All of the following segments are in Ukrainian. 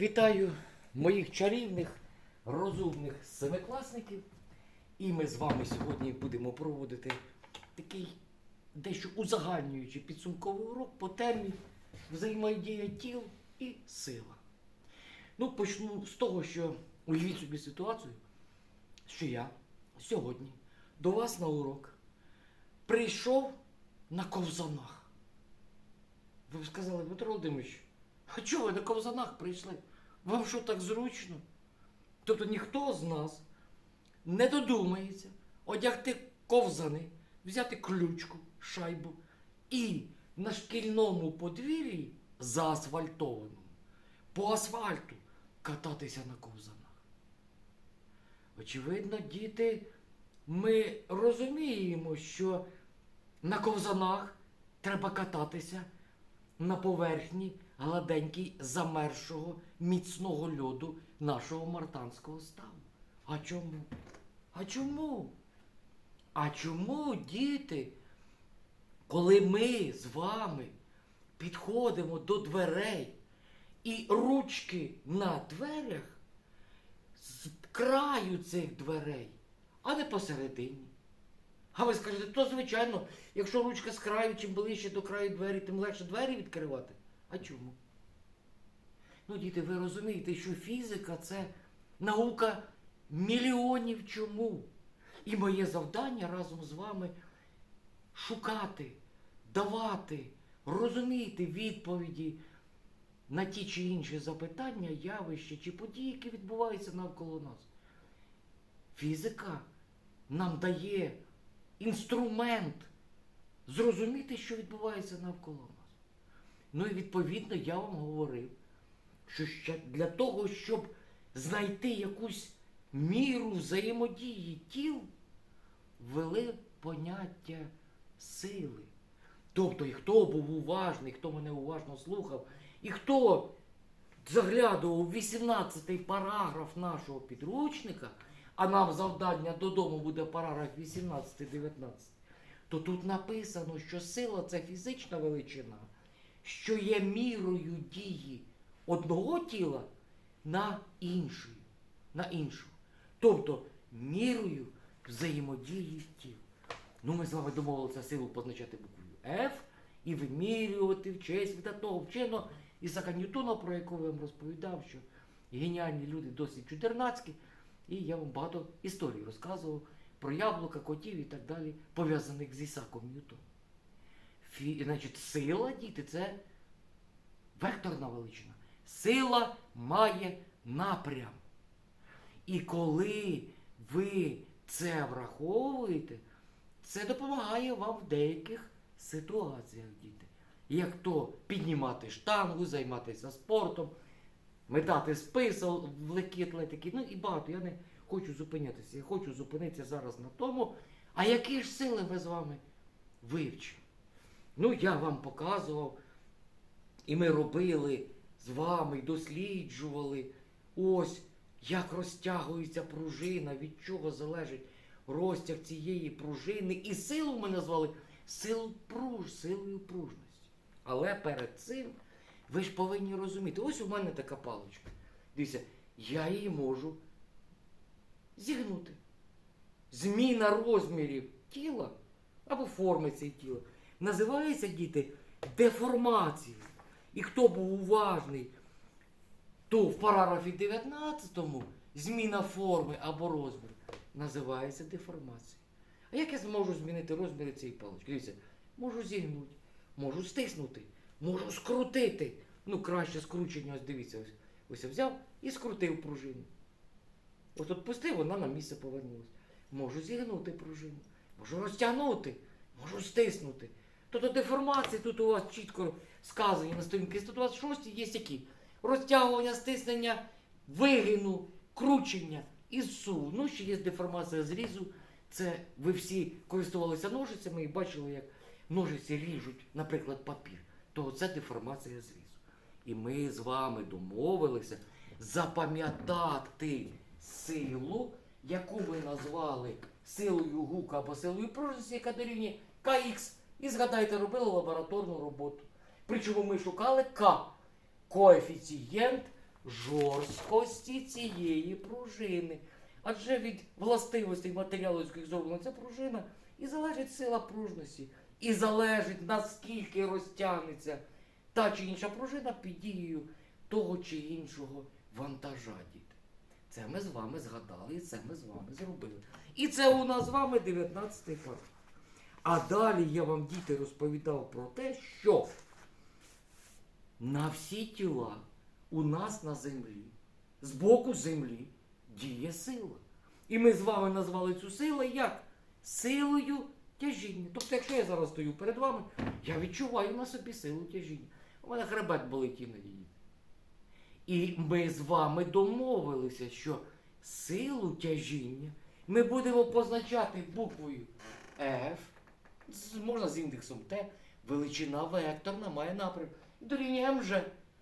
Вітаю моїх чарівних, розумних семикласників. І ми з вами сьогодні будемо проводити такий дещо узагальнюючий підсумковий урок по темі взаємодія тіл і сила. Ну, почну з того, що уявіть собі ситуацію, що я сьогодні до вас на урок прийшов на ковзанах. Ви б сказали, Дмитро Володимирович, а чого ви на ковзанах прийшли? Вам що так зручно? Тобто ніхто з нас не додумається одягти ковзани, взяти ключку, шайбу і на шкільному подвір'ї заасфальтованому, по асфальту кататися на ковзанах. Очевидно, діти, ми розуміємо, що на ковзанах треба кататися на поверхні гладенькій замерзшого міцного льоду нашого мартанського ставу. А чому? А чому? А чому, діти, коли ми з вами підходимо до дверей і ручки на дверях з краю цих дверей, а не посередині? А ви скажете, то звичайно, якщо ручка з краю, чим ближче до краю двері, тим легше двері відкривати. А чому? Ну, діти, ви розумієте, що фізика це наука мільйонів чому. І моє завдання разом з вами шукати, давати, розуміти відповіді на ті чи інші запитання, явища чи події, які відбуваються навколо нас. Фізика нам дає інструмент зрозуміти, що відбувається навколо нас. Ну і відповідно я вам говорив, що ще для того, щоб знайти якусь міру взаємодії тіл, ввели поняття сили. Тобто, і хто був уважний, хто мене уважно слухав, і хто заглядував у 18-й параграф нашого підручника, а нам завдання додому буде параграф 18-19, то тут написано, що сила це фізична величина, що є мірою дії одного тіла на інший, на іншу. Тобто мірою взаємодії тіл. Ну, ми з вами домовилися силу позначати буквою F і вимірювати в честь видатного вченого Ісака Ньютона, про якого я вам розповідав, що геніальні люди досить чудернацькі. І я вам багато історій розказував про яблука, котів і так далі, пов'язаних з Ісаком Ньютоном. Фі, значить, сила, діти, це векторна величина. Сила має напрям. І коли ви це враховуєте, це допомагає вам в деяких ситуаціях, діти. Як то піднімати штангу, займатися спортом, метати список в легкій атлетики, ну і багато. Я не хочу зупинятися. Я хочу зупинитися зараз на тому, а які ж сили ми з вами вивчимо. Ну, я вам показував, і ми робили з вами, досліджували ось, як розтягується пружина, від чого залежить розтяг цієї пружини. І силу ми назвали силу пруж, силою пружності. Але перед цим ви ж повинні розуміти, ось у мене така паличка. Дивіться, я її можу зігнути. Зміна розмірів тіла або форми цього тіла називається діти деформацією. І хто був уважний, то в параграфі 19 зміна форми або розміру називається деформацією. А як я зможу змінити розміри цієї палички? Дивіться, можу зігнути, можу стиснути, можу скрутити. Ну, краще скручення, ось дивіться, ось, ось я взяв і скрутив пружину. Ось от пустив, вона на місце повернулася. Можу зігнути пружину, можу розтягнути, можу стиснути. Тобто деформації тут у вас чітко сказані на сторінці 126 є які? Розтягування, стиснення, вигину, кручення і зсу. Ну, ще є деформація зрізу. Це ви всі користувалися ножицями і бачили, як ножиці ріжуть, наприклад, папір. То це деформація зрізу. І ми з вами домовилися запам'ятати силу, яку ми назвали силою гука або силою пружності, яка дорівнює КХ. І згадайте, робили лабораторну роботу. Причому ми шукали К коефіцієнт жорсткості цієї пружини. Адже від властивостей матеріалу, з яких зроблена ця пружина, і залежить сила пружності, і залежить наскільки розтягнеться та чи інша пружина під дією того чи іншого вантажа. діти. Це ми з вами згадали, і це ми з вами зробили. І це у нас з вами 19-й параграф. А далі я вам, діти, розповідав про те, що на всі тіла у нас на землі, з боку землі, діє сила. І ми з вами назвали цю силу як? Силою тяжіння. Тобто, якщо я зараз стою перед вами, я відчуваю на собі силу тяжіння. У мене хребет болить іноді. І ми з вами домовилися, що силу тяжіння ми будемо позначати буквою F, можна з індексом Т, величина векторна має напрям. Дорівнює МЖ.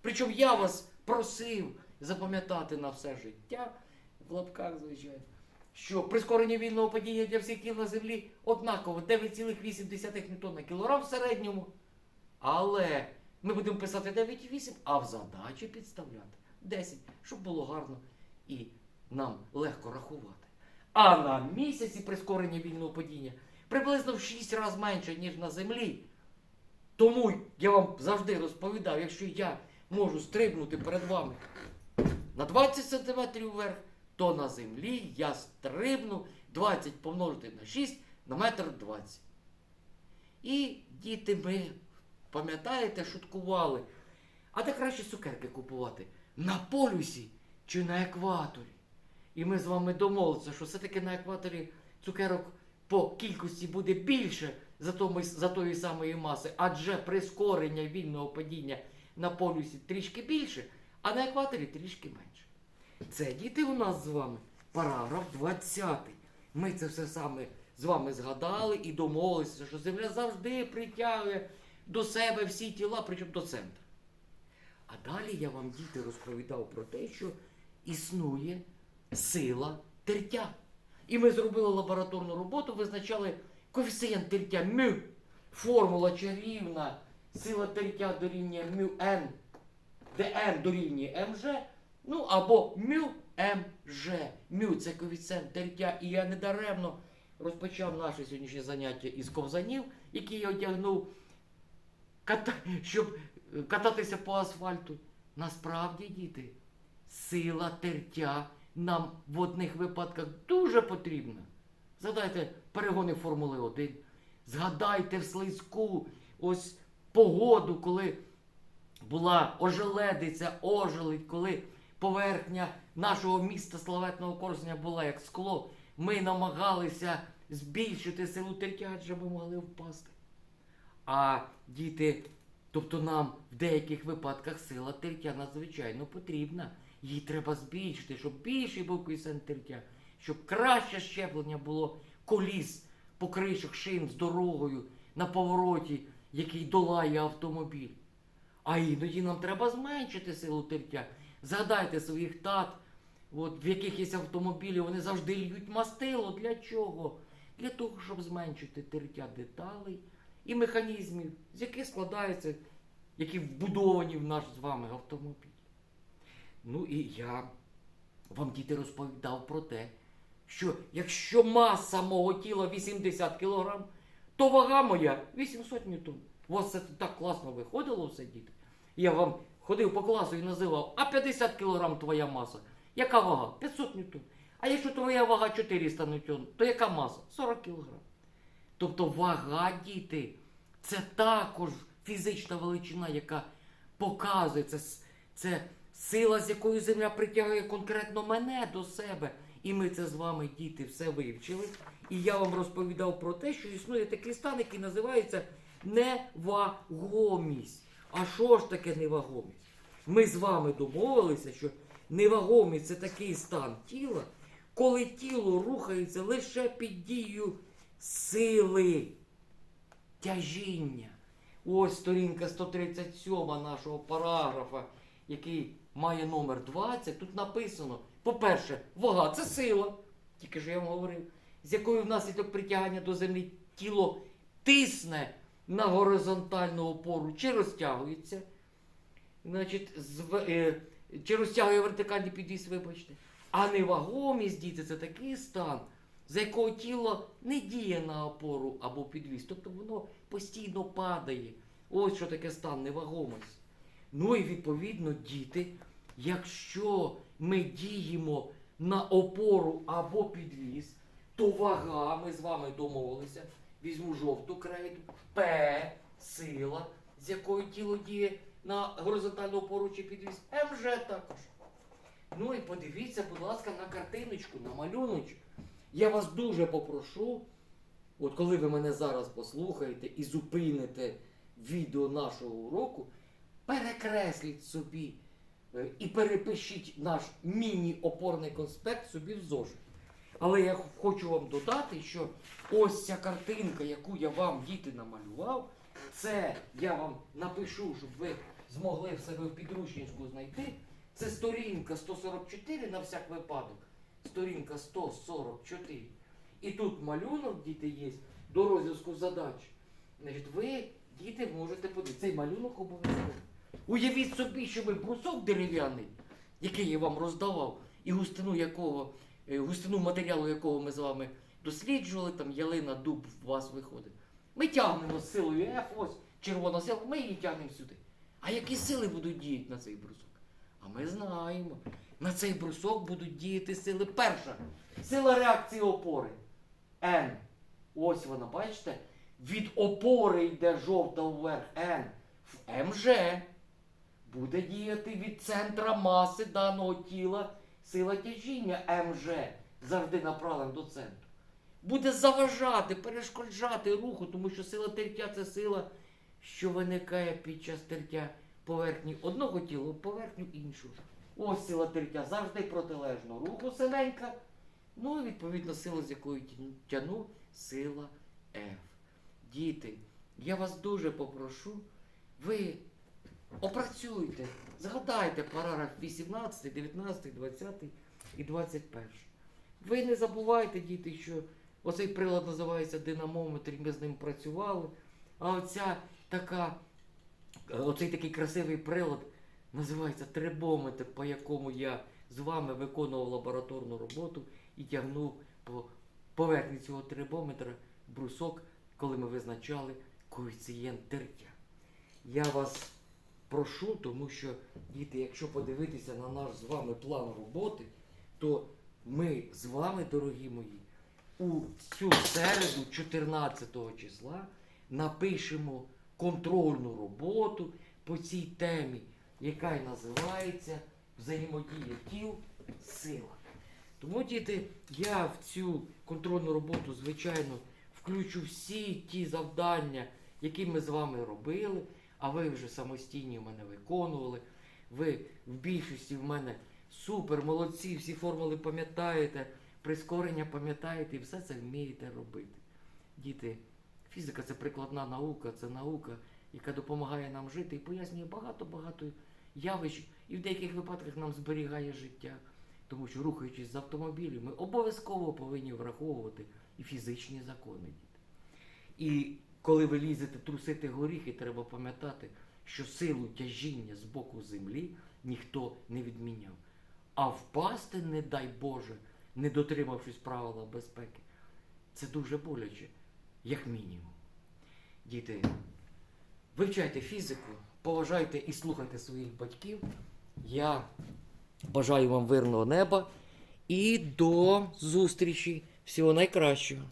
Причому я вас просив запам'ятати на все життя, в лапках, звичайно, що прискорення вільного падіння для всіх тіл на землі однаково 9,8 ньютон на кілограм в середньому. Але ми будемо писати 9,8, а в задачі підставляти 10, щоб було гарно і нам легко рахувати. А на місяці прискорення вільного падіння приблизно в 6 разів менше, ніж на землі. Тому я вам завжди розповідав, якщо я можу стрибнути перед вами на 20 см вверх, то на землі я стрибну 20 помножити на 6 на метр 20. І діти ми, пам'ятаєте, шуткували. А де краще цукерки купувати? На полюсі чи на екваторі? І ми з вами домовилися, що все-таки на екваторі цукерок по кількості буде більше за, тому, за тої самої маси, адже прискорення вільного падіння на полюсі трішки більше, а на екваторі трішки менше. Це діти у нас з вами параграф 20. Ми це все саме з вами згадали і домовилися, що Земля завжди притягує до себе всі тіла, причому до центру. А далі я вам, діти, розповідав про те, що існує сила тертя. І ми зробили лабораторну роботу, визначали коефіцієнт тертя мю. Формула чарівна, сила тертя дорівнює мю n, де n дорівнює мж, ну або мю мж. Мю це коефіцієнт тертя, і я недаремно розпочав наше сьогоднішнє заняття із ковзанів, які я одягнув, ката... щоб е, кататися по асфальту. Насправді, діти, сила тертя нам в одних випадках дуже потрібна. Згадайте перегони Формули 1. Згадайте в слизьку ось погоду, коли була ожеледиця, ожеледь, коли поверхня нашого міста славетного Корсуня була як скло. Ми намагалися збільшити силу тертя, адже ми могли впасти. А діти, тобто нам в деяких випадках сила тертя надзвичайно потрібна. Її треба збільшити, щоб більший був коефіцієнт тертя, щоб краще щеплення було коліс, покришок, шин з дорогою на повороті, який долає автомобіль. А іноді нам треба зменшити силу тертя. Згадайте своїх тат, от, в яких є автомобілі, вони завжди льють мастило. Для чого? Для того, щоб зменшити тертя деталей і механізмів, з яких складаються, які вбудовані в наш з вами автомобіль. Ну і я вам діти розповідав про те, що якщо маса мого тіла 80 кг, то вага моя 800 ньютон. У вас це так класно виходило все, діти. Я вам ходив по класу і називав, а 50 кг твоя маса. Яка вага? 500 ньютон. А якщо твоя вага 400 ньютон, то яка маса? 40 кг. Тобто вага, діти, це також фізична величина, яка показує це, це сила, з якою земля притягує конкретно мене до себе. І ми це з вами, діти, все вивчили. І я вам розповідав про те, що існує такий стан, який називається невагомість. А що ж таке невагомість? Ми з вами домовилися, що невагомість це такий стан тіла, коли тіло рухається лише під дією сили тяжіння. Ось сторінка 137 нашого параграфа, який має номер 20. Тут написано: по-перше, вага це сила, тільки що я вам говорив, з якою внаслідок притягання до землі тіло тисне на горизонтальну опору чи розтягується. Значить, зв... е, чи розтягує вертикальний підвіс, вибачте. А невагомість, діти, це такий стан, за якого тіло не діє на опору або підвіс. Тобто воно постійно падає. Ось що таке стан невагомості. Ну і відповідно, діти, якщо ми діємо на опору або підвіз, то вага, ми з вами домовилися, візьму жовту крейду, П, сила, з якою тіло діє на горизонтальну опору чи підвіз, МЖ також. Ну і подивіться, будь ласка, на картиночку, на малюночок. Я вас дуже попрошу, от коли ви мене зараз послухаєте і зупините відео нашого уроку, перекресліть собі е, і перепишіть наш міні-опорний конспект собі в зошит. Але я хочу вам додати, що ось ця картинка, яку я вам, діти, намалював, це я вам напишу, щоб ви змогли в себе в підручнику знайти. Це сторінка 144 на всяк випадок. Сторінка 144. І тут малюнок, діти, є до розв'язку задач. Значить, ви, діти, можете подивитися. Цей малюнок обов'язково. Уявіть собі, що ви брусок дерев'яний, який я вам роздавав, і густину якого, е, густину матеріалу якого ми з вами досліджували, там ялина, дуб у вас виходить. Ми тягнемо силою F, ось червона сила, ми її тягнемо сюди. А які сили будуть діяти на цей брусок? А ми знаємо. На цей брусок будуть діяти сили. Перша сила реакції опори. N. Ось вона, бачите? Від опори йде жовта вверх N. В МЖ буде діяти від центра маси даного тіла сила тяжіння МЖ. Завжди направлена до центру. Буде заважати, перешкоджати руху, тому що сила тертя це сила, що виникає під час тертя поверхні одного тіла, поверхню іншого. Ось сила тертя завжди протилежно руху силенька. Ну і відповідно сила, з якою тя- тяну, сила F. Діти, я вас дуже попрошу, ви опрацюйте, згадайте параграф 18, 19, 20 і 21. Ви не забувайте, діти, що оцей прилад називається динамометр, і ми з ним працювали. А оця така, е, оцей такий красивий прилад називається трибометр, по якому я з вами виконував лабораторну роботу і тягнув по поверхні цього трибометра брусок, коли ми визначали коефіцієнт тертя. Я вас прошу, тому що, діти, якщо подивитися на наш з вами план роботи, то ми з вами, дорогі мої, у цю середу, 14 числа, напишемо контрольну роботу по цій темі, яка й називається Взаємодія тіл сила. Тому, діти, я в цю контрольну роботу, звичайно, включу всі ті завдання, які ми з вами робили, а ви вже самостійні в мене виконували. Ви в більшості в мене супер, молодці, всі формули пам'ятаєте, прискорення пам'ятаєте і все це вмієте робити. Діти, фізика це прикладна наука, це наука, яка допомагає нам жити і пояснює багато-багато явищ, і в деяких випадках нам зберігає життя. Тому що, рухаючись з автомобілем, ми обов'язково повинні враховувати і фізичні закони. І коли ви лізете трусити горіхи, треба пам'ятати, що силу тяжіння з боку землі ніхто не відміняв. А впасти, не дай Боже, не дотримавшись правила безпеки, це дуже боляче, як мінімум. Діти, вивчайте фізику, поважайте і слухайте своїх батьків. Я бажаю вам мирного неба і до зустрічі. Всього найкращого.